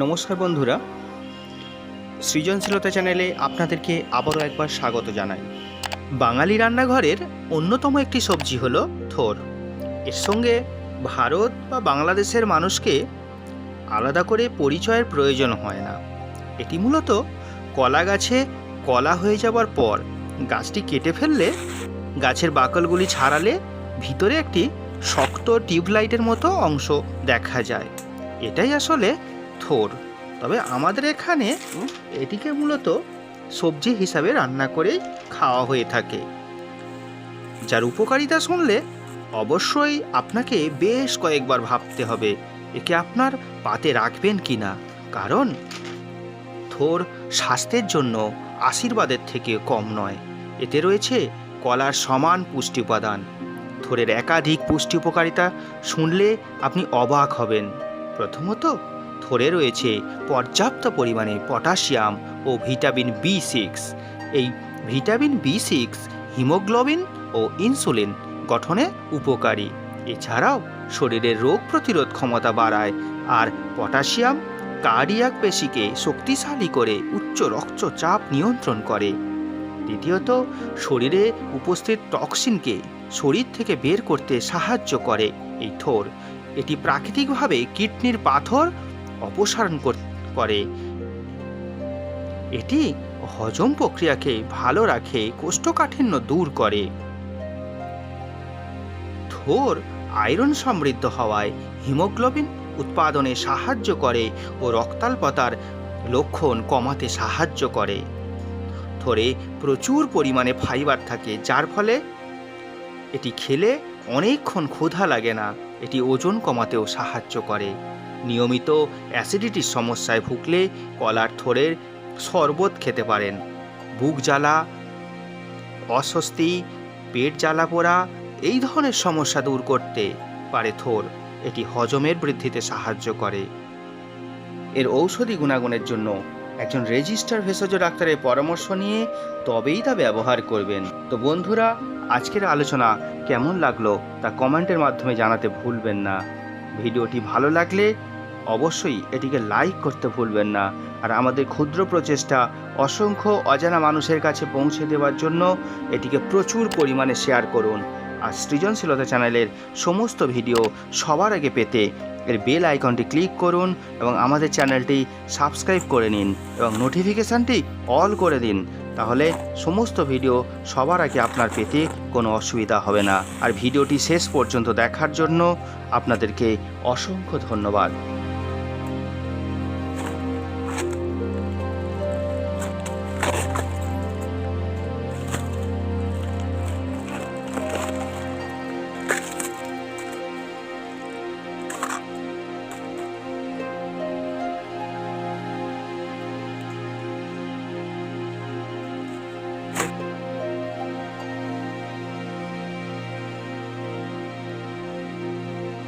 নমস্কার বন্ধুরা। সৃজনশীলতা চ্যানেলে আপনাদেরকে আবারও একবার স্বাগত জানাই। বাঙালি রান্নাঘরের অন্যতম একটি সবজি হলো থোর। এর সঙ্গে ভারত বা বাংলাদেশের মানুষকে আলাদা করে পরিচয়ের প্রয়োজন হয় না। এটি মূলত কলা গাছে কলা হয়ে যাওয়ার পর গাছটি কেটে ফেললে গাছের বাকলগুলি ছাড়ালে ভিতরে একটি শক্ত টিউবলাইটের মতো অংশ দেখা যায়। এটাই আসলে থোর। তবে আমাদের এখানে এটিকে মূলত সবজি হিসাবে রান্না করে খাওয়া হয়ে থাকে। যার উপকারিতা শুনলে অবশ্যই আপনাকে বেশ কয়েকবার ভাবতে হবে একে আপনার পাতে রাখবেন কি না? কারণ থোর স্বাস্থ্যের জন্য আশীর্বাদের থেকে কম নয়। এতে রয়েছে কলার সমান পুষ্টি উপাদান। থোরের একাধিক পুষ্টি উপকারিতা শুনলে আপনি অবাক হবেন। প্রথমত থরে রয়েছে পর্যাপ্ত পরিমাণে পটাশিয়াম ও ভিটামিন বি সিক্স। এই ভিটামিন বি সিক্স হিমোগ্লোবিন ও ইনসুলিন গঠনে উপকারী। এছাড়াও শরীরের রোগ প্রতিরোধ ক্ষমতা বাড়ায় আর পটাশিয়াম কার্ডিয়াক পেশিকে শক্তিশালী করে উচ্চ রক্তচাপ নিয়ন্ত্রণ করে। দ্বিতীয়ত, শরীরে উপস্থিত টক্সিনকে শরীর থেকে বের করতে সাহায্য করে এই থোর। এটি প্রাকৃতিকভাবে কিডনির পাথর অপসারণ কর- এটি হজম প্রক্রিয়াকে ভালো রাখে, কোষ্ঠকাঠিন্য দূর করে। থোর আয়রন সমৃদ্ধ হওয়ায় হিমোগ্লোবিন উৎপাদনে সাহায্য করে ও রক্তাল্পতার লক্ষণ কমাতে সাহায্য করে। থোরে প্রচুর পরিমাণে ফাইবার থাকে, যার ফলে এটি খেলে অনেকক্ষণ ক্ষুধা লাগে না, এটি ওজন কমাতেও সাহায্য করে। নিয়মিত অ্যাসিডিটির সমস্যায় ভুগলে কলার থোরের শরবত খেতে পারেন। বুক জ্বালা, অস্বস্তি, পেট জ্বালা পোড়া, এই ধরনের সমস্যা দূর করতে পারে থোর। এটি হজমের বৃদ্ধিতে সাহায্য করে। এর ঔষধি গুণাগুণের জন্য একজন রেজিস্টার ভেষজ ডাক্তারের পরামর্শ নিয়ে তবেই তা ব্যবহার করবেন। তো বন্ধুরা, আজকের আলোচনা কেমন লাগল তা কমেন্টের মাধ্যমে জানাতে ভুলবেন না। ভিডিওটি ভালো লাগলে অবশ্যই এটিকে লাইক করতে ভুলবেন না। আর আমাদের ক্ষুদ্র প্রচেষ্টা অসংখ্য অজানা মানুষের কাছে পৌঁছে দেওয়ার জন্য এটিকে প্রচুর পরিমাণে শেয়ার করুন। আর সৃজনশীলতা চ্যানেলের সমস্ত ভিডিও সবার আগে পেতে এর বেল আইকনটি ক্লিক করুন এবং আমাদের চ্যানেলটি সাবস্ক্রাইব করে নিন এবং নোটিফিকেশানটি অল করে দিন। তাহলে সমস্ত ভিডিও সবার আগে আপনার পেতে কোনো অসুবিধা হবে না। আর ভিডিওটি শেষ পর্যন্ত দেখার জন্য আপনাদেরকে অসংখ্য ধন্যবাদ।